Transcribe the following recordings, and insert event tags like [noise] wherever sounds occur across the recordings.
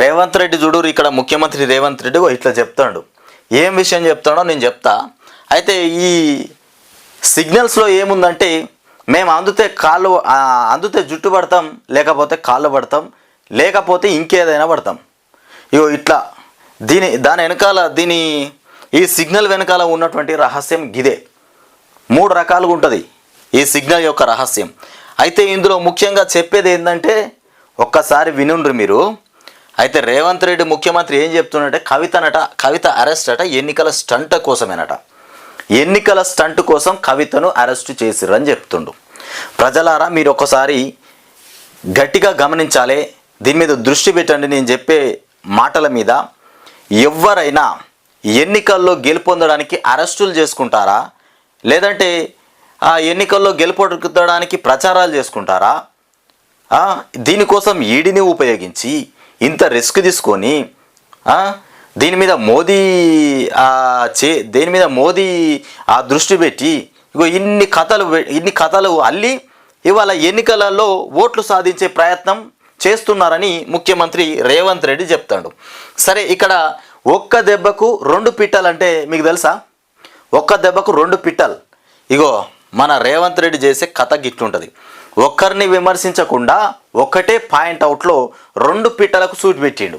రేవంత్ రెడ్డి చూడూరు ఇక్కడ ముఖ్యమంత్రి రేవంత్ రెడ్డి ఇట్లా చెప్తాడు. ఏం విషయం చెప్తాడో నేను చెప్తా. అయితే ఈ సిగ్నల్స్లో ఏముందంటే మేము అందుతే కాళ్ళు అందితే అందుతే జుట్టు పడతాం లేకపోతే కాళ్ళు పడతాం లేకపోతే ఇంకేదైనా పడతాం. ఇగో ఇట్లా దీని దాని వెనకాల దీని ఈ సిగ్నల్ వెనకాల ఉన్నటువంటి రహస్యం గిదే. మూడు రకాలుగా ఉంటుంది ఈ సిగ్నల్ యొక్క రహస్యం. అయితే ఇందులో ముఖ్యంగా చెప్పేది ఏంటంటే ఒక్కసారి వినుండ్రు మీరు. అయితే రేవంత్ రెడ్డి ముఖ్యమంత్రి ఏం చెప్తున్నట్టే కవితనట కవిత అరెస్ట్ అట ఎన్నికల స్టంట్ కోసమేనట. ఎన్నికల స్టంట్ కోసం కవితను అరెస్టు చేసిర్రని చెప్తుండు. ప్రజలారా మీరు ఒకసారి గట్టిగా గమనించాలి. దీని మీద దృష్టి పెట్టండి నేను చెప్పే మాటల మీద. ఎవరైనా ఎన్నికల్లో గెలుపొందడానికి అరెస్టులు చేసుకుంటారా? లేదంటే ఆ ఎన్నికల్లో గెలుపొందడానికి ప్రచారాలు చేసుకుంటారా? దీనికోసం ఈడిని ఉపయోగించి ఇంత రిస్క్ తీసుకొని దీని మీద మోదీ చే దేని మీద మోదీ ఆ దృష్టి పెట్టి ఇగో ఇన్ని కథలు ఇన్ని కథలు అల్లి ఇవాళ ఎన్నికలలో ఓట్లు సాధించే ప్రయత్నం చేస్తున్నారని ముఖ్యమంత్రి రేవంత్ రెడ్డి చెప్తాడు. సరే ఇక్కడ ఒక్క దెబ్బకు రెండు పిట్టలంటే మీకు తెలుసా? ఒక్క దెబ్బకు రెండు పిట్టలు. ఇగో మన రేవంత్ రెడ్డి చేసే కథ గిట్లుంటుంది. ఒక్కరిని విమర్శించకుండా ఒక్కటే పాయింట్ అవుట్లో రెండు పిట్టలకు సూట్ పెట్టిండు.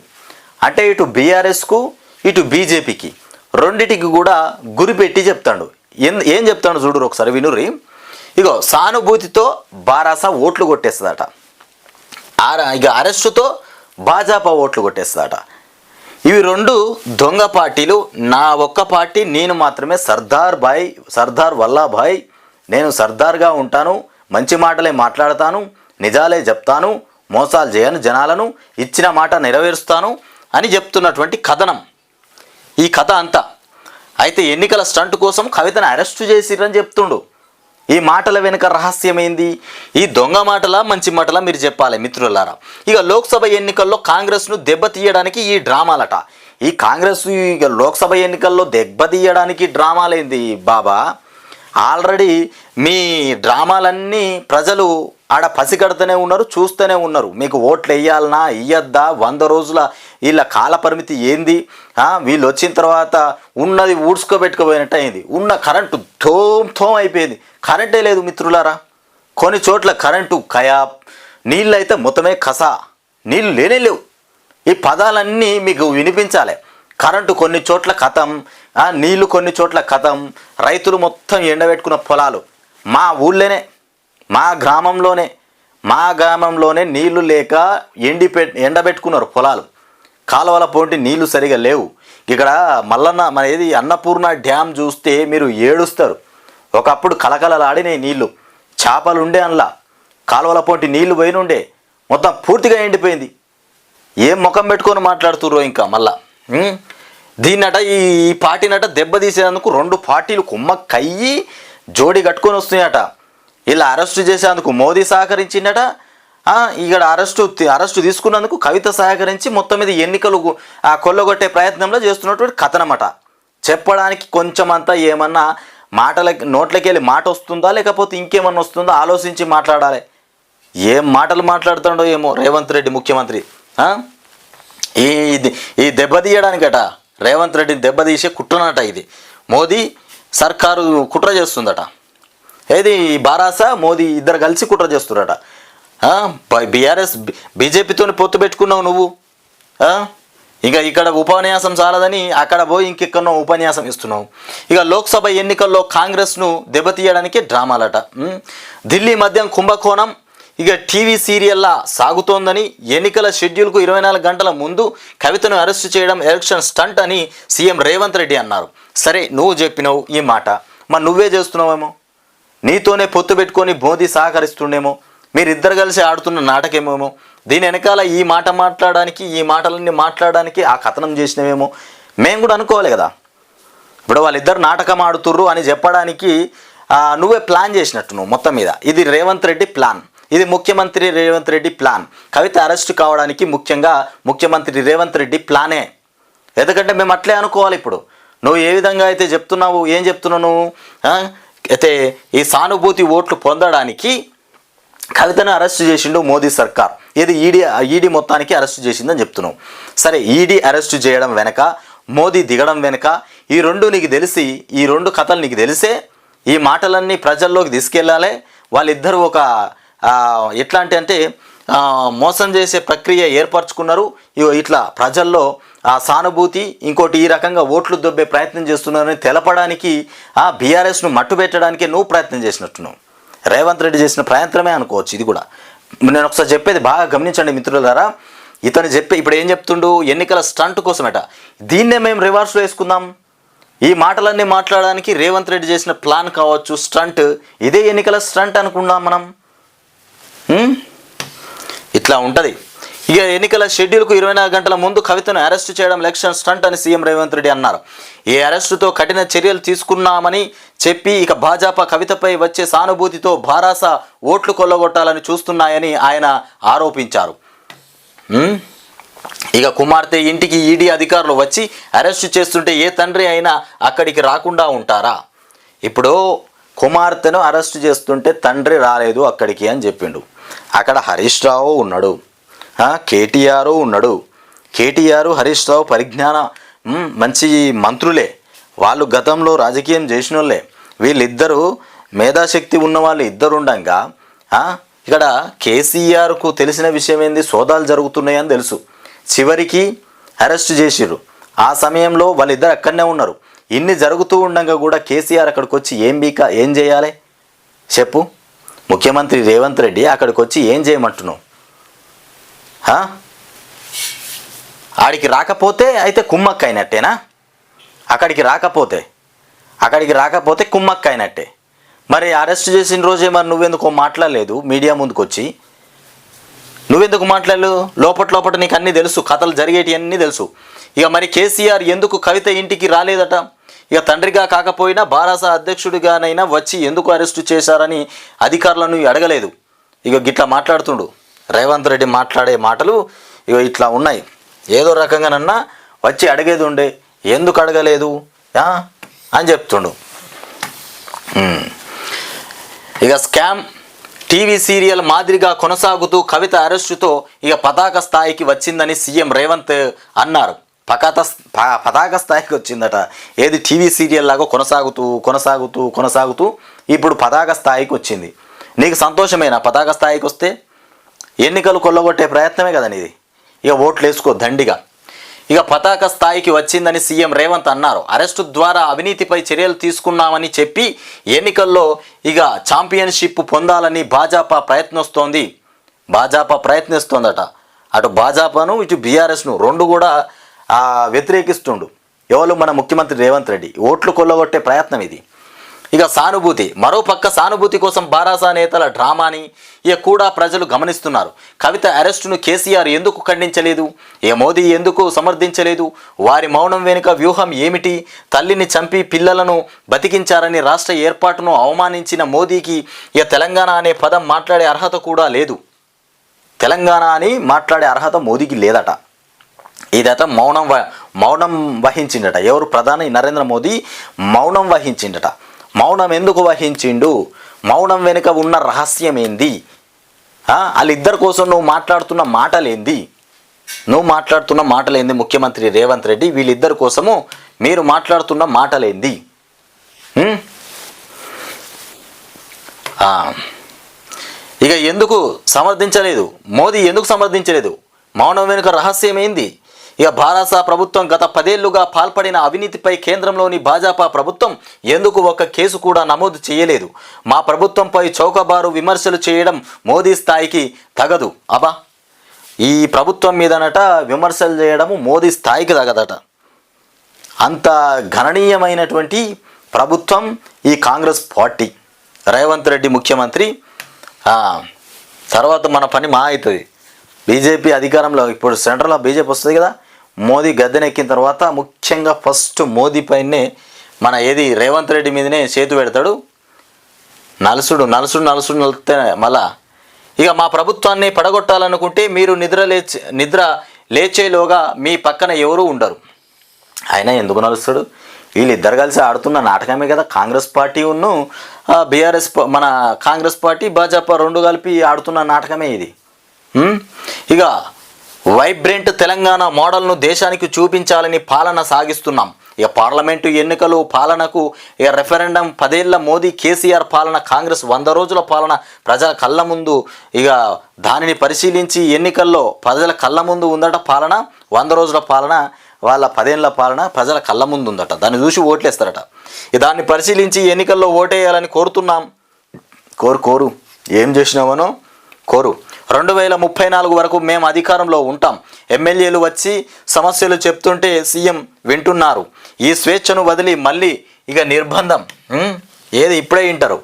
అంటే ఇటు బీఆర్ఎస్కు ఇటు బీజేపీకి రెండిటికి కూడా గురిపెట్టి చెప్తాడు. ఏం ఏం చెప్తాడు చూడు ఒకసారి వినుర్రి. ఇగో సానుభూతితో బారాస ఓట్లు కొట్టేస్తుందట. ఇక అరెస్టుతో భాజపా ఓట్లు కొట్టేస్తుందట. ఇవి రెండు దొంగ పార్టీలు. నా ఒక్క పార్టీ నేను మాత్రమే సర్దార్ భాయ్ సర్దార్ వల్లాభాయ్ నేను సర్దార్గా ఉంటాను. మంచి మాటలే మాట్లాడతాను నిజాలే చెప్తాను మోసాలు చేయను జనాలను ఇచ్చిన మాట నెరవేరుస్తాను అని చెప్తున్నటువంటి కథనం. ఈ కథ అంతా. అయితే ఎన్నికల స్టంట్ కోసం కవితను అరెస్టు చేసిరని చెప్తుండు. ఈ మాటల వెనుక రహస్యమైంది? ఈ దొంగ మాటల మంచి మాటల మీరు చెప్పాలి మిత్రులారా? ఇక లోక్సభ ఎన్నికల్లో కాంగ్రెస్ను దెబ్బతీయడానికి ఈ డ్రామాలట. ఈ కాంగ్రెస్ ఇక లోక్సభ ఎన్నికల్లో దెబ్బతీయడానికి డ్రామాలేంది బాబా? ఆల్రెడీ మీ డ్రామాలన్నీ ప్రజలు ఆడ పసిగడుతూనే ఉన్నారు చూస్తూనే ఉన్నారు. మీకు ఓట్లు వేయాలనా ఇయ్యద్దా? వంద రోజుల వీళ్ళ కాలపరిమితి ఏంది? వీళ్ళు వచ్చిన తర్వాత ఉన్నది ఊడ్చుకోబెట్టుకోపోయినట్టు అయింది. ఉన్న కరెంటు థోమ్ థోమ్ అయిపోయింది. కరెంటే లేదు మిత్రులారా. కొన్ని చోట్ల కరెంటు కయా నీళ్ళు అయితే మొత్తమే కసా. నీళ్ళు లేనే లేవు. ఈ పదాలన్నీ మీకు వినిపించాలి. కరెంటు కొన్ని చోట్ల కథం నీళ్ళు కొన్ని చోట్ల కథం రైతులు మొత్తం ఎండబెట్టుకున్న పొలాలు. మా ఊళ్ళోనే మా గ్రామంలోనే మా గ్రామంలోనే నీళ్ళు లేక ఎండిపె ఎండబెట్టుకున్నారు పొలాలు. కాలువల పోటీ నీళ్ళు సరిగా లేవు. ఇక్కడ మల్లన్న మన ఏది అన్నపూర్ణ డ్యామ్ చూస్తే మీరు ఏడుస్తారు. ఒకప్పుడు కలకలలాడినాయి నీళ్ళు. చేపలు ఉండే అందులో కాలువల పోటీ నీళ్ళు పోయినుండే. మొత్తం పూర్తిగా ఎండిపోయింది. ఏం ముఖం పెట్టుకొని మాట్లాడుతుర్రో ఇంకా మళ్ళా దీన్నట ఈ ఈ పార్టీనట దెబ్బతీసేందుకు రెండు పార్టీలు కుమ్మ కయ్యి జోడి కట్టుకొని వస్తున్నాయట. ఇలా అరెస్టు చేసేందుకు మోదీ సహకరించిండట ఇక్కడ అరెస్టు అరెస్టు తీసుకున్నందుకు కవిత సహకరించి మొత్తం మీద ఎన్నికలు ఆ కొల్లగొట్టే ప్రయత్నంలో చేస్తున్నటువంటి కథనమాట. చెప్పడానికి కొంచెం అంతా ఏమన్నా మాటల నోట్లకి వెళ్ళి మాట వస్తుందా లేకపోతే ఇంకేమన్నా వస్తుందా ఆలోచించి మాట్లాడాలి. ఏం మాటలు మాట్లాడుతాడో ఏమో రేవంత్ రెడ్డి ముఖ్యమంత్రి. ఈ దెబ్బ ఈ దెబ్బతీయడానికట రేవంత్ రెడ్డిని దెబ్బతీసే కుట్రనట ఇది. మోదీ సర్కారు కుట్ర చేస్తుందట. ఏది ఈ బారాస? మోదీ ఇద్దరు కలిసి కుట్ర చేస్తున్నారట బీఆర్ఎస్ బీజేపీతో పొత్తు పెట్టుకున్నావు నువ్వు. ఇక ఇక్కడ ఉపన్యాసం చాలదని అక్కడ పోయి ఇంకెక్కడో ఉపన్యాసం ఇస్తున్నావు. ఇక లోక్సభ ఎన్నికల్లో కాంగ్రెస్ను దెబ్బతీయడానికి డ్రామాలట. ఢిల్లీ మద్యం కుంభకోణం ఇక టీవీ సీరియల్లా సాగుతోందని ఎన్నికల షెడ్యూల్కు ఇరవై నాలుగు గంటల ముందు కవితను అరెస్టు చేయడం ఎలక్షన్ స్టంట్ అని సీఎం రేవంత్ రెడ్డి అన్నారు. సరే నువ్వు చెప్పినావు ఈ మాట. మరి నువ్వే చేస్తున్నావేమో? నీతోనే పొత్తు పెట్టుకొని మోదీ సహకరిస్తుండేమో? మీరిద్దరు కలిసి ఆడుతున్న నాటకేమేమో? దీని వెనకాల ఈ మాట మాట్లాడడానికి ఈ మాటలన్నీ మాట్లాడడానికి ఆ కథనం చేసినవేమో? మేము కూడా అనుకోవాలి కదా. ఇప్పుడు వాళ్ళిద్దరు నాటకం ఆడుతుర్రు అని చెప్పడానికి నువ్వే ప్లాన్ చేసినట్టు నువ్వు మొత్తం మీద. ఇది రేవంత్ రెడ్డి ప్లాన్. ఇది ముఖ్యమంత్రి రేవంత్ రెడ్డి ప్లాన్. కవిత అరెస్ట్ కావడానికి ముఖ్యంగా ముఖ్యమంత్రి రేవంత్ రెడ్డి ప్లానే. ఎందుకంటే మేము అట్లే అనుకోవాలి ఇప్పుడు. నువ్వు ఏ విధంగా అయితే చెప్తున్నావు ఏం చెప్తున్నావు నువ్వు అయితే ఈ సానుభూతి ఓట్లు పొందడానికి కవితను అరెస్ట్ చేసిండు మోదీ సర్కార్. ఇది ఈడీ ఈడీ మొత్తానికి అరెస్ట్ చేసిందని చెప్తున్నావు సరే ఈడీ అరెస్ట్ చేయడం వెనక మోదీ దిగడం వెనక ఈ రెండు నీకు తెలిసి ఈ రెండు కథలు నీకు తెలిసే ఈ మాటలన్నీ ప్రజల్లోకి తీసుకెళ్ళాలి. వాళ్ళిద్దరూ ఒక ఎట్లా ఎట్లాంటి అంటే మోసం చేసే ప్రక్రియ ఏర్పరచుకున్నారు. ఇగో ఇట్లా ప్రజల్లో ఆ సానుభూతి ఇంకోటి ఈ రకంగా ఓట్లు దొబ్బే ప్రయత్నం చేస్తున్నారని తెలపడానికి ఆ బీఆర్ఎస్ను మట్టు పెట్టడానికి నువ్వు ప్రయత్నం చేసినట్టున్నావు. రేవంత్ రెడ్డి చేసిన ప్రయత్నమే అనుకోవచ్చు ఇది కూడా. నేను ఒకసారి చెప్పేది బాగా గమనించండి మిత్రులారా. ఇతను చెప్పే ఇప్పుడు ఏం చెప్తుండు? ఎన్నికల స్టంట్ కోసమట. దీన్నే మేము రివర్స్లో వేసుకుందాం. ఈ మాటలన్నీ మాట్లాడడానికి రేవంత్ రెడ్డి చేసిన ప్లాన్ కావచ్చు స్టంట్. ఇదే ఎన్నికల స్టంట్ అనుకుందాం మనం. ఇట్లా ఉంటుంది. ఇక ఎన్నికల షెడ్యూల్కు ఇరవై నాలుగు గంటల ముందు కవితను అరెస్ట్ చేయడం ఎలక్షన్ స్టంట్ అని సీఎం రేవంత్ రెడ్డి అన్నారు. ఈ అరెస్టుతో కఠిన చర్యలు తీసుకున్నామని చెప్పి ఇక భాజపా కవితపై వచ్చే సానుభూతితో భారాస ఓట్లు కొల్లగొట్టాలని చూస్తున్నాయని ఆయన ఆరోపించారు. ఇక కుమార్తె ఇంటికి ఈడీ అధికారులు వచ్చి అరెస్ట్ చేస్తుంటే ఏ తండ్రి అయినా అక్కడికి రాకుండా ఉంటారా? ఇప్పుడు కుమార్తెను అరెస్ట్ చేస్తుంటే తండ్రి రాలేదు అక్కడికి అని చెప్పిండు. అక్కడ హరీష్ రావు ఉన్నాడు. కేటీఆర్ ఉన్నాడు. కేటీఆర్ హరీష్ రావు పరిజ్ఞాన మంచి మంత్రులే. వాళ్ళు గతంలో రాజకీయం చేసిన వాళ్ళే వీళ్ళిద్దరూ మేధాశక్తి ఉన్న వాళ్ళు ఇద్దరు ఉండగా ఇక్కడ కేసీఆర్కు తెలిసిన విషయం ఏంది సోదాలు జరుగుతున్నాయని తెలుసు. చివరికి అరెస్ట్ చేసిర్రు. ఆ సమయంలో వాళ్ళిద్దరు అక్కడనే ఉన్నారు. ఇన్ని జరుగుతూ ఉండగా కూడా కేసీఆర్ అక్కడికి వచ్చి ఏం బీక ఏం చేయాలి? చెప్పు. ముఖ్యమంత్రి రేవంత్ రెడ్డి అక్కడికి వచ్చి ఏం చేయమంటున్నావు? ఆడికి రాకపోతే అయితే కుమ్మక్క అయినట్టేనా అక్కడికి రాకపోతే. అక్కడికి రాకపోతే కుమ్మక్క అయినట్టే మరి అరెస్ట్ చేసిన రోజే మరి నువ్వెందుకో మాట్లాడలేదు? మీడియా ముందుకు వచ్చి నువ్వెందుకు మాట్లాడలేదు? లోపల లోపల నీకు అన్నీ తెలుసు. కథలు జరిగేటివన్నీ తెలుసు. ఇక మరి కేసీఆర్ ఎందుకు కవిత ఇంటికి రాలేదట? ఇక తండ్రిగా కాకపోయినా బారాస అధ్యక్షుడిగానైనా వచ్చి ఎందుకు అరెస్టు చేశారని అధికారులను అడగలేదు. ఇక గిట్లా మాట్లాడుతుండు. రేవంత్ రెడ్డి మాట్లాడే మాటలు ఇక ఇట్లా ఉన్నాయి. ఏదో రకంగానన్నా వచ్చి అడిగేది ఉండే. ఎందుకు అడగలేదు? అని చెప్తుండు. ఇక స్కామ్ టీవీ సీరియల్ మాదిరిగా కొనసాగుతూ కవిత అరెస్టుతో ఇక పతాక స్థాయికి వచ్చిందని సీఎం రేవంత్ అన్నారు. పకాత పతాక స్థాయికి వచ్చిందట. ఏది టీవీ సీరియల్ లాగా కొనసాగుతూ కొనసాగుతూ కొనసాగుతూ ఇప్పుడు పతాక స్థాయికి వచ్చింది. నీకు సంతోషమేనా? పతాక స్థాయికి వస్తే ఎన్నికలు కొల్లగొట్టే ప్రయత్నమే కదా నీది. ఇక ఓట్లు వేసుకో దండిగా. ఇక పతాక స్థాయికి వచ్చిందని సీఎం రేవంత్ అన్నారు. అరెస్టు ద్వారా అవినీతిపై చర్యలు తీసుకున్నామని చెప్పి ఎన్నికల్లో ఇక ఛాంపియన్షిప్ పొందాలని భాజపా ప్రయత్నిస్తోంది. భాజపా ప్రయత్నిస్తోందట. అటు భాజపాను ఇటు బీఆర్ఎస్ను రెండు కూడా వ్యతిరేకిస్తుండు. ఎవరు? మన ముఖ్యమంత్రి రేవంత్ రెడ్డి. ఓట్లు కొల్లగొట్టే ప్రయత్నం ఇది. ఇక సానుభూతి. మరోపక్క సానుభూతి కోసం బారాసా నేతల డ్రామాని ఇక కూడా ప్రజలు గమనిస్తున్నారు. కవిత అరెస్టును కేసీఆర్ ఎందుకు ఖండించలేదు? ఏ మోదీ ఎందుకు సమర్థించలేదు? వారి మౌనం వెనుక వ్యూహం ఏమిటి? తల్లిని చంపి పిల్లలను బతికించారని రాష్ట్ర ఏర్పాటును అవమానించిన మోదీకి ఇక తెలంగాణ అనే పదం మాట్లాడే అర్హత కూడా లేదు. తెలంగాణ అని మాట్లాడే అర్హత మోదీకి లేదట. ఇదట మౌనం వ మౌనం వహించిండట ఎవరు ప్రధాని నరేంద్ర మోదీ మౌనం వహించిండట. మౌనం ఎందుకు వహించిండు? మౌనం వెనుక ఉన్న రహస్యం ఏంది వాళ్ళిద్దరి కోసం నువ్వు మాట్లాడుతున్న మాటలేంది? నువ్వు మాట్లాడుతున్న మాటలేంది ముఖ్యమంత్రి రేవంత్ రెడ్డి? వీళ్ళిద్దరి కోసము మీరు మాట్లాడుతున్న మాటలేంది? ఇక ఎందుకు సమర్థించలేదు? మోదీ ఎందుకు సమర్థించలేదు? మౌనం వెనుక రహస్యం ఏంది ఇక భారత ప్రభుత్వం గత పదేళ్ళుగా పాల్పడిన అవినీతిపై కేంద్రంలోని భాజపా ప్రభుత్వం ఎందుకు ఒక కేసు కూడా నమోదు చేయలేదు? మా ప్రభుత్వంపై చౌకబారు విమర్శలు చేయడం మోదీ స్థాయికి తగదు. అబా ఈ ప్రభుత్వం మీదనట విమర్శలు చేయడము మోదీ స్థాయికి తగదట. అంత గణనీయమైనటువంటి ప్రభుత్వం ఈ కాంగ్రెస్ పార్టీ. రేవంత్ రెడ్డి ముఖ్యమంత్రి. తర్వాత మన పని మా అవుతుంది బీజేపీ అధికారంలో ఇప్పుడు సెంట్రల్లో బీజేపీ వస్తుంది కదా. మోదీ గద్దెనెక్కిన తర్వాత ముఖ్యంగా ఫస్ట్ మోదీ పైనే మన ఏది రేవంత్ రెడ్డి మీదనే చేతు పెడతాడు. నలుసుడు నలుసుడు నలుసుడు నలితే మళ్ళా. ఇక మా ప్రభుత్వాన్ని పడగొట్టాలనుకుంటే మీరు నిద్ర లేచి నిద్ర లేచేలోగా మీ పక్కన ఎవరూ ఉండరు. ఆయన ఎందుకు నలుస్తాడు? వీళ్ళిద్దరు కలిసి ఆడుతున్న నాటకమే కదా. కాంగ్రెస్ పార్టీ ఉన్ను బీఆర్ఎస్ మన కాంగ్రెస్ పార్టీ భాజపా రెండు కలిపి ఆడుతున్న నాటకమే ఇది. ఇక వైబ్రెంట్ తెలంగాణ మోడల్ను దేశానికి చూపించాలని పాలన సాగిస్తున్నాం. ఇక పార్లమెంటు ఎన్నికలు పాలనకు ఇక రెఫరెండం పదేళ్ళ మోదీ కేసీఆర్ పాలన కాంగ్రెస్ వంద రోజుల పాలన ప్రజల కళ్ళ ముందు ఇక దానిని పరిశీలించి ఎన్నికల్లో ప్రజల కళ్ళ ముందు ఉందట పాలన వంద రోజుల పాలన వాళ్ళ పదేళ్ళ పాలన ప్రజల కళ్ళ ముందు ఉందట. దాన్ని చూసి ఓట్లేస్తారట. ఇక దాన్ని పరిశీలించి ఎన్నికల్లో ఓటేయాలని కోరుతున్నాం. కోరు కోరు. ఏం చేసినామనో కోరు. రెండు వేల ముప్పై నాలుగు వరకు మేము అధికారంలో ఉంటాం. ఎమ్మెల్యేలు వచ్చి సమస్యలు చెప్తుంటే సీఎం వింటున్నారు. ఈ స్వేచ్ఛను వదిలి మళ్ళీ ఇక నిర్బంధం. ఏది ఇప్పుడే వింటారు.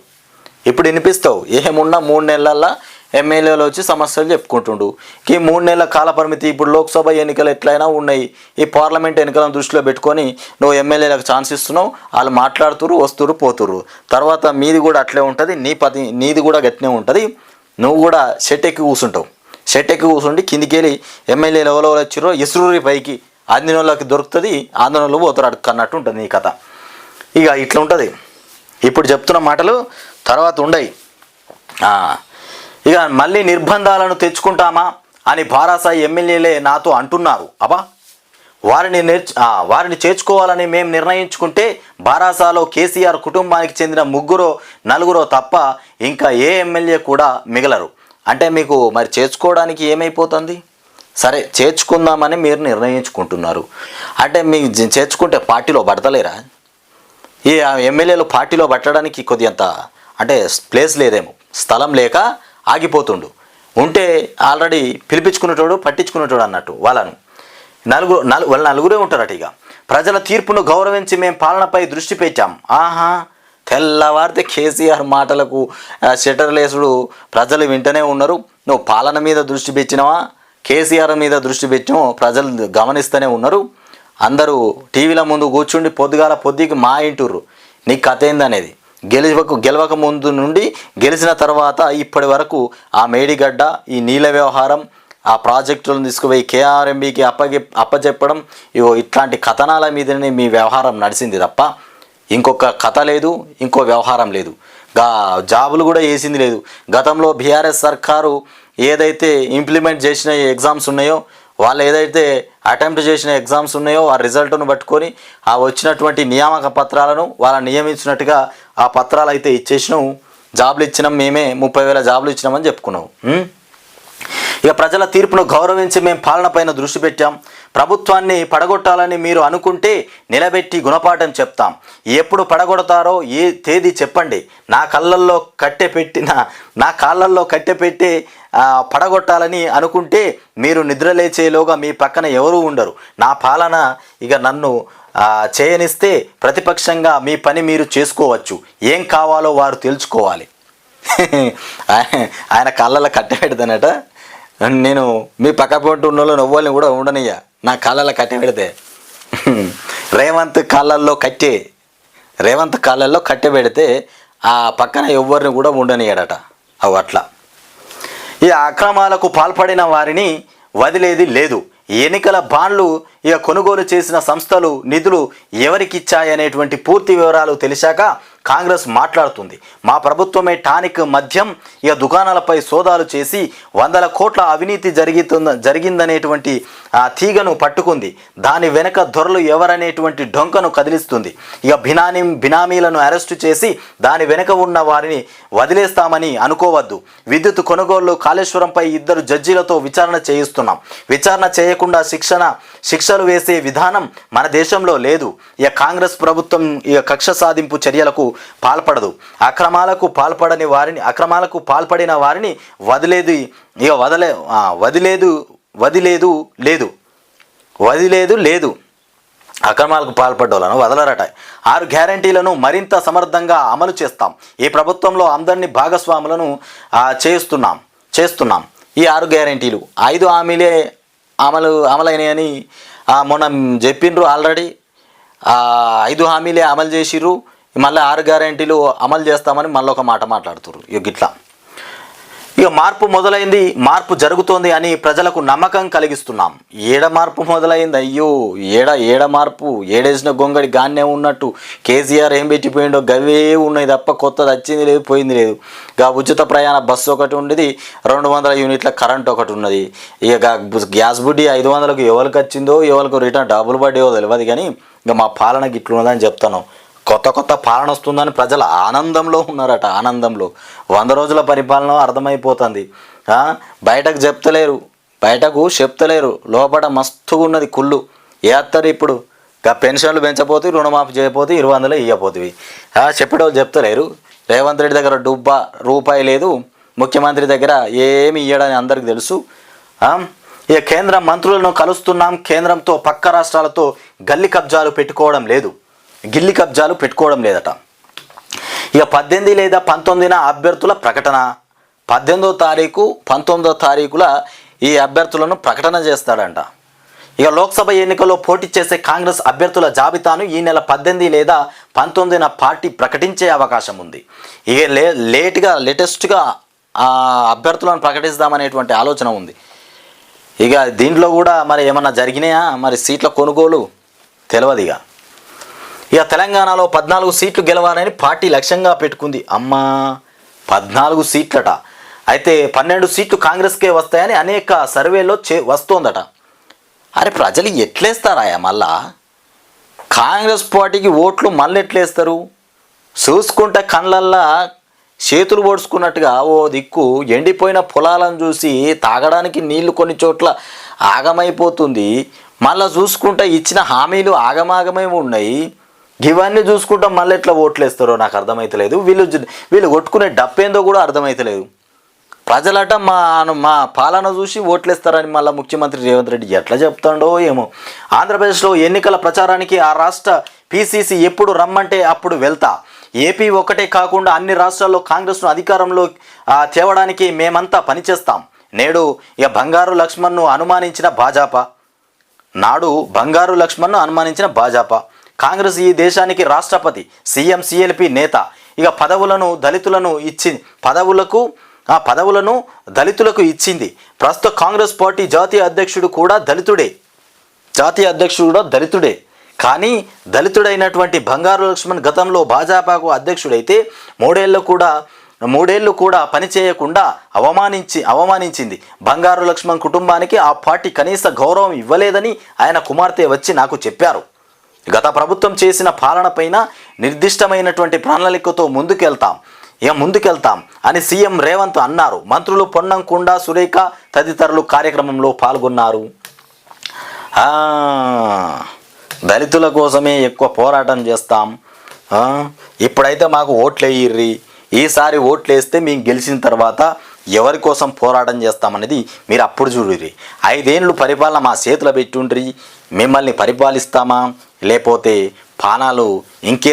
ఇప్పుడు వినిపిస్తావు. ఏమున్నా మూడు నెలల్లో ఎమ్మెల్యేలు వచ్చి సమస్యలు చెప్పుకుంటుండు. ఈ మూడు నెలల కాలపరిమితి ఇప్పుడు లోక్సభ ఎన్నికలు ఎట్లయినా ఉన్నాయి. ఈ పార్లమెంట్ ఎన్నికలను దృష్టిలో పెట్టుకొని నువ్వు ఎమ్మెల్యేలకు ఛాన్స్ ఇస్తున్నావు. వాళ్ళు మాట్లాడుతురు వస్తురు పోతురు తర్వాత మీది కూడా అట్లే ఉంటుంది. నీ పది నీది కూడా గట్టినే ఉంటుంది. నువ్వు కూడా షెట్ ఎక్కి కూర్చుంటావు. షెట్ ఎక్కి కూర్చుండి కిందికి వెళ్ళి ఎమ్మెల్యేలు ఎవరో వచ్చిరో ఇసురూరి పైకి ఆంజనేయులకి దొరుకుతుంది ఆందోళనలో పోతారు అన్నట్టు ఉంటుంది ఈ కథ. ఇక ఇట్లా ఉంటుంది. ఇప్పుడు చెప్తున్న మాటలు తర్వాత ఉండయి. ఇక మళ్ళీ నిర్బంధాలను తెచ్చుకుంటామా అని భారాస ఎమ్మెల్యేలే నాతో అంటున్నారు. అబ్బా వారిని నేర్చు వారిని చేర్చుకోవాలని మేము నిర్ణయించుకుంటే బారాసాలో కేసీఆర్ కుటుంబానికి చెందిన ముగ్గురో నలుగురో తప్ప ఇంకా ఏ ఎమ్మెల్యే కూడా మిగలరు. అంటే మీకు మరి చేర్చుకోవడానికి ఏమైపోతుంది? సరే చేర్చుకుందామని మీరు నిర్ణయించుకుంటున్నారు. అంటే మీకు చేర్చుకుంటే పార్టీలో పడతలేరా? ఈ ఎమ్మెల్యేలు పార్టీలో పట్టడానికి కొద్ది అంత అంటే ప్లేస్ లేదేమో. స్థలం లేక ఆగిపోతుండు. ఉంటే ఆల్రెడీ పిలిపించుకునేటోడు పట్టించుకునేటోడు అన్నట్టు వాళ్ళను. నలుగురు నలు వాళ్ళ నలుగురే ఉంటారట ఇక. ప్రజల తీర్పును గౌరవించి మేము పాలనపై దృష్టి పెట్టాం. ఆహా! తెల్లవారితే కేసీఆర్ మాటలకు షెటర్లేసుడు షటర్లేసుడు ప్రజలు వింటనే ఉన్నారు. నువ్వు పాలన మీద దృష్టి పెట్టినవా? కేసీఆర్ మీద దృష్టి పెట్టినో ప్రజలు గమనిస్తూనే ఉన్నారు. అందరూ టీవీల ముందు కూర్చుండి పొద్దుగాల పొద్దుకి మా ఇంటుర్రు. నీ కథ ఏందనేది? గెలువకు గెలవక ముందు నుండి గెలిచిన తర్వాత ఇప్పటి వరకు ఆ మేడిగడ్డ ఈ నీళ్ళ వ్యవహారం ఆ ప్రాజెక్టులను తీసుకుపోయి కేఆర్ఎంబికి అప్పగి అప్పచెప్పడం ఇగో ఇట్లాంటి కథనాల మీదనే మీ వ్యవహారం నడిచింది తప్ప ఇంకొక కథ లేదు ఇంకో వ్యవహారం లేదు. గా జాబులు కూడా వేసింది లేదు. గతంలో బీఆర్ఎస్ సర్కారు ఏదైతే ఇంప్లిమెంట్ చేసిన ఎగ్జామ్స్ ఉన్నాయో వాళ్ళు ఏదైతే అటెంప్ట్ చేసిన ఎగ్జామ్స్ ఉన్నాయో ఆ రిజల్ట్ను పట్టుకొని ఆ వచ్చినటువంటి నియామక పత్రాలను వాళ్ళ నియమించినట్టుగా ఆ పత్రాలు అయితే ఇచ్చేసినాం. జాబులు ఇచ్చినాం మేమే ముప్పై వేల జాబులు ఇచ్చినామని చెప్పుకున్నాం. ఇక ప్రజల తీర్పును గౌరవించి మేము పాలనపైన దృష్టి పెట్టాం. ప్రభుత్వాన్ని పడగొట్టాలని మీరు అనుకుంటే నిలబెట్టి గుణపాఠం చెప్తాం. ఎప్పుడు పడగొడతారో ఏ తేదీ చెప్పండి. నా కళ్ళల్లో కట్టె పెట్టిన నా కాళ్ళల్లో కట్టె పెట్టి పడగొట్టాలని అనుకుంటే మీరు నిద్రలేచేలోగా మీ పక్కన ఎవరూ ఉండరు. నా పాలన ఇక నన్ను చేయనిస్తే ప్రతిపక్షంగా మీ పని మీరు చేసుకోవచ్చు. ఏం కావాలో వారు తెలుసుకోవాలి. [laughs] ఆయన- కళ్ళల్లో కట్టె పెడతానట. నేను మీ పక్క పొంటి ఉన్న వాళ్ళు కూడా ఉండనియ్యా నా కాళ్ళలో కట్టె పెడితే. రేవంత్ కాళ్ళల్లో కట్టి రేవంత్ కాళ్ళల్లో కట్టె పెడితే ఆ పక్కన ఎవరిని కూడా ఉండనియడట అవి అట్లా. ఈ అక్రమాలకు పాల్పడిన వారిని వదిలేది లేదు. ఎన్నికల బాండ్లు ఇక కొనుగోలు చేసిన సంస్థలు నిధులు ఎవరికిచ్చాయనేటువంటి పూర్తి వివరాలు తెలిసాక కాంగ్రెస్ మాట్లాడుతుంది. మా ప్రభుత్వమే టానిక్ మద్యం ఇక దుకాణాలపై సోదాలు చేసి వందల కోట్ల అవినీతి జరుగుతుంద జరిగిందనేటువంటి ఆ తీగను పట్టుకుంది. దాని వెనక దొరలు ఎవరనేటువంటి డొంకను కదిలిస్తుంది. ఇక బినామీ బినామీలను అరెస్టు చేసి దాని వెనుక ఉన్న వారిని వదిలేస్తామని అనుకోవద్దు. విద్యుత్ కొనుగోలు కాళేశ్వరంపై ఇద్దరు జడ్జీలతో విచారణ చేయిస్తున్నాం. విచారణ చేయకుండా శిక్షణ శిక్షలు వేసే విధానం మన దేశంలో లేదు. ఇక కాంగ్రెస్ ప్రభుత్వం ఇక కక్ష సాధింపు చర్యలకు పాల్పడదు. అక్రమాలకు పాల్పడని వారిని అక్రమాలకు పాల్పడిన వారిని వదిలేదు ఇక వదలే వదిలేదు వదిలేదు లేదు. వదిలేదు లేదు. అక్రమాలకు పాల్పడ్డోళ్ళను వదలరట. ఆరు గ్యారంటీలను మరింత సమర్థంగా అమలు చేస్తాం. ఈ ప్రభుత్వంలో అందరినీ భాగస్వాములను చేస్తున్నాం చేస్తున్నాం. ఈ ఆరు గ్యారంటీలు ఐదు హామీలే అమలు అమలైనాయని మొన్న చెప్పిండ్రు ఆల్రెడీ. ఐదు హామీలే అమలు చేసిర్రు. మళ్ళీ ఆరు గ్యారంటీలు అమలు చేస్తామని మళ్ళీ ఒక మాట మాట్లాడుతుర్రు. ఇట్లా ఇక మార్పు మొదలైంది మార్పు జరుగుతోంది అని ప్రజలకు నమ్మకం కలిగిస్తున్నాం. ఏడ మార్పు మొదలైంది? అయ్యో ఏడ ఏడ మార్పు? ఏడేసిన గొంగడి గాన్నే ఉన్నట్టు కేసీఆర్ ఏం పెట్టిపోయిండో గవే ఉన్నాయి తప్ప కొత్తది వచ్చింది లేదు పోయింది లేదు. గా ఉచిత ప్రయాణ బస్సు ఒకటి ఉండేది రెండు వందల యూనిట్ల కరెంట్ ఒకటి ఉన్నది. ఇక గ్యాస్ బుడ్డి ఐదు వందలకు ఎవరికి వచ్చిందో ఎవరికి రిటర్న్ డబుల్ పడ్డేవో తెలియదు కానీ ఇక మా పాలన గిట్లున్నదని చెప్తాను కొత్త కొత్త పాలన వస్తుందని ప్రజలు ఆనందంలో ఉన్నారట ఆనందంలో. వంద రోజుల పరిపాలన అర్థమైపోతుంది. బయటకు చెప్తలేరు. బయటకు చెప్తలేరు. లోపల మస్తుగా ఉన్నది కుళ్ళు. ఏస్తారు ఇప్పుడు? ఇక పెన్షన్లు పెంచపోతే రుణమాఫీ చేయకపోతే ఇరవై వందలు ఇవ్వపోతుంది చెప్పేటోళ్ళు చెప్తలేరు. రేవంత్ రెడ్డి దగ్గర డుబ్బా రూపాయి లేదు. ముఖ్యమంత్రి దగ్గర ఏమి ఇవ్వడని అందరికి తెలుసు. ఇక కేంద్ర మంత్రులను కలుస్తున్నాం. కేంద్రంతో పక్క రాష్ట్రాలతో గల్లి కబ్జాలు పెట్టుకోవడం లేదు. గిల్లి కబ్జాలు పెట్టుకోవడం లేదట. ఇక పద్దెనిమిది లేదా పంతొమ్మిదిన అభ్యర్థుల ప్రకటన. పద్దెనిమిదో తారీఖు పంతొమ్మిదో తారీఖుల ఈ అభ్యర్థులను ప్రకటన చేస్తాడంట. ఇక లోక్సభ ఎన్నికల్లో పోటీ చేసే కాంగ్రెస్ అభ్యర్థుల జాబితాను ఈ నెల పద్దెనిమిది లేదా పంతొమ్మిదిన పార్టీ ప్రకటించే అవకాశం ఉంది. ఇక లే లేట్గా లేటెస్ట్గా అభ్యర్థులను ప్రకటిస్తామనేటువంటి ఆలోచన ఉంది. ఇక దీంట్లో కూడా మరి ఏమన్నా జరిగినాయా? మరి సీట్ల కొనుగోలు? తెలియదు ఇక. ఇక తెలంగాణలో పద్నాలుగు సీట్లు గెలవాలని పార్టీ లక్ష్యంగా పెట్టుకుంది. అమ్మా పద్నాలుగు సీట్లట. అయితే పన్నెండు సీట్లు కాంగ్రెస్కే వస్తాయని అనేక సర్వేలో చే వస్తోందట. అరే ప్రజలు ఎట్లేస్తారాయా మళ్ళా? కాంగ్రెస్ పార్టీకి ఓట్లు మళ్ళీ ఎట్లేస్తారు? చూసుకుంటే కళ్ళల్లా చేతులు పొడుచుకున్నట్టుగా ఓ దిక్కు ఎండిపోయిన పొలాలను చూసి తాగడానికి నీళ్ళు కొన్ని చోట్ల ఆగమైపోతుంది. మళ్ళీ చూసుకుంటే ఇచ్చిన హామీలు ఆగమాగమై ఉన్నాయి. ఇవన్నీ చూసుకుంటాం మళ్ళీ ఎట్లా ఓట్లేస్తారో నాకు అర్థమైతలేదు. వీళ్ళు వీళ్ళు కొట్టుకునే డప్పేందో కూడా అర్థమైతలేదు. ప్రజలట మా మా పాలన చూసి ఓట్లేస్తారని మళ్ళీ ముఖ్యమంత్రి రేవంత్ రెడ్డి ఎట్లా చెప్తాడో ఏమో. ఆంధ్రప్రదేశ్లో ఎన్నికల ప్రచారానికి ఆ రాష్ట్ర పీసీసీ ఎప్పుడు రమ్మంటే అప్పుడు వెళ్తా. ఏపీ ఒకటే కాకుండా అన్ని రాష్ట్రాల్లో కాంగ్రెస్ను అధికారంలో తేవడానికి మేమంతా పనిచేస్తాం. నేడు ఇక బంగారు లక్ష్మణ్ను అనుమానించిన భాజపా. నాడు బంగారు లక్ష్మణ్ను అనుమానించిన భాజపా. కాంగ్రెస్ ఈ దేశానికి రాష్ట్రపతి సీఎం సిఎల్పి నేత. ఇక పదవులను దళితులను ఇచ్చి పదవులకు ఆ పదవులను దళితులకు ఇచ్చింది. ప్రస్తుత కాంగ్రెస్ పార్టీ జాతీయ అధ్యక్షుడు కూడా దళితుడే. జాతీయ అధ్యక్షుడు కూడా దళితుడే. కానీ దళితుడైనటువంటి బంగారు లక్ష్మణ్ గతంలో భాజపాకు అధ్యక్షుడైతే మూడేళ్ళు కూడా మూడేళ్ళు కూడా పనిచేయకుండా అవమానించి అవమానించింది. బంగారు లక్ష్మణ్ కుటుంబానికి ఆ పార్టీ కనీస గౌరవం ఇవ్వలేదని ఆయన కుమార్తె వచ్చి నాకు చెప్పారు. గత ప్రభుత్వం చేసిన పాలనపైన నిర్దిష్టమైనటువంటి ప్రణాళికతో ముందుకెళ్తాం. ఇక ముందుకెళ్తాం అని సీఎం రేవంత్ అన్నారు. మంత్రులు పొన్నం కుండ సురేఖ తదితరులు కార్యక్రమంలో పాల్గొన్నారు. దళితుల కోసమే ఎక్కువ పోరాటం చేస్తాం. ఇప్పుడైతే మాకు ఓట్లు వేయిర్రి ఈసారి ఓట్లు వేస్తే మేము గెలిచిన తర్వాత ఎవరి కోసం పోరాటం చేస్తామనేది మీరు అప్పుడు చూడుర్రి. ఐదేళ్ళు పరిపాలన మా చేతిలో పెట్టుండ్రి. మిమ్మల్ని పరిపాలిస్తామా? లేకపోతే పానాలు ఇంకే